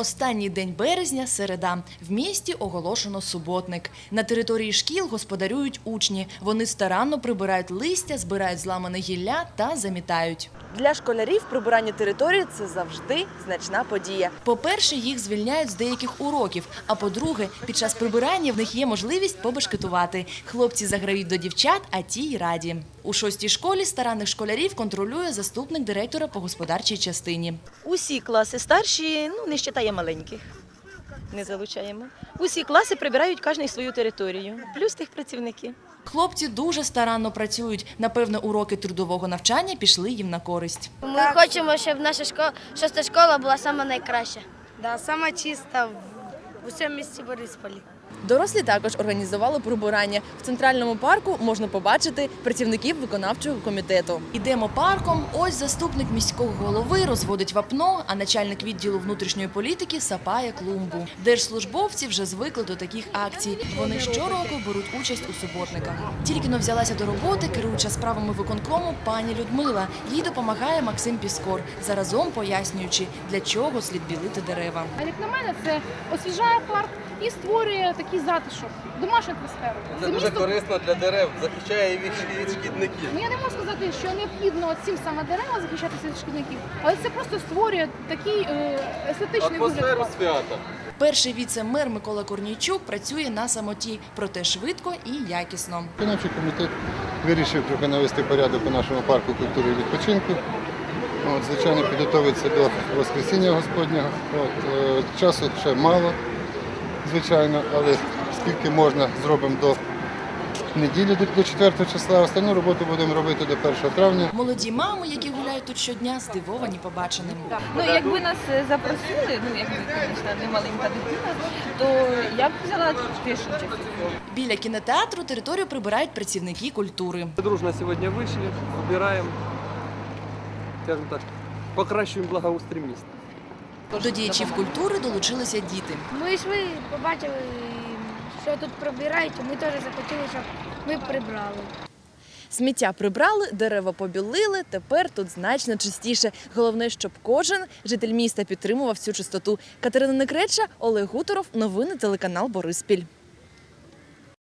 Останній день березня середа. В місті оголошено суботник. На території шкіл господарюють учні. Вони старанно прибирають листя, збирають зламане гілля та замітають. Для школярів прибирання території це завжди значна подія. По-перше, їх звільняють з деяких уроків. А по-друге, під час прибирання в них є можливість побешкетувати. Хлопці заграють до дівчат, а ті й раді. У шостій школі старанних школярів контролює заступник директора по господарчій частині. Усі класи старші, ну не вважає маленьких. Не залучаємо. Усі класи прибирають кожен свою територію, плюс тих працівників. Хлопці дуже старанно працюють. Напевно, уроки трудового навчання пішли їм на користь. Ми хочемо, щоб наша школа, шоста школа була сама найкраща. Да, сама чиста в, в усьому місті Борисполі. Дорослі також організували прибирання. В центральному парку можна побачити працівників виконавчого комітету. Ідемо парком. Ось заступник міського голови розводить вапно, а начальник відділу внутрішньої політики сапає клумбу. Держслужбовці вже звикли до таких акцій. Вони щороку беруть участь у суботниках. Тільки но взялася до роботи, керуюча справами виконкому пані Людмила. Їй допомагає Максим Піскор, заразом пояснюючи, для чого слід білити дерева. А як на мене, це освіжає парк і створює такий затишок, домашню атмосферу. Це За дуже місто- корисно для дерев, захищає від, від шкідників. Ну, я не можу сказати, що необхідно цим саме дерева захищатися від шкідників, але це просто створює такий е, естетичний вигляд. Атмосферу свята. Перший віце-мер Микола Корнійчук працює на самоті, проте швидко і якісно. Виконавчий комітет вирішив трохи навести порядок у нашому парку культури і відпочинку. От, звичайно, підготовитися до Воскресіння Господнього. От, е, часу ще мало, звичайно, але скільки можна, зробимо до неділі, до- до 4 числа. Останню роботу будемо робити до 1 травня. Молоді мами, які гуляють тут щодня, здивовані побаченим. Ну, якби нас е, запросили, ну якби, звісно, не маленька дитина, то я б взяла теж участь. Біля кінотеатру територію прибирають працівники культури. Дружно сегодня вышли, убираем, скажем так, покращиваем благоустрой места. До діячів культури долучилися діти. Ми йшли, побачили, що тут прибирають, ми теж захотіли, щоб ми прибрали. Сміття прибрали, дерева побілили. Тепер тут значно чистіше. Головне, щоб кожен житель міста підтримував цю чистоту. Катерина Некреча, Олег Гуторов. Новини телеканал Бориспіль.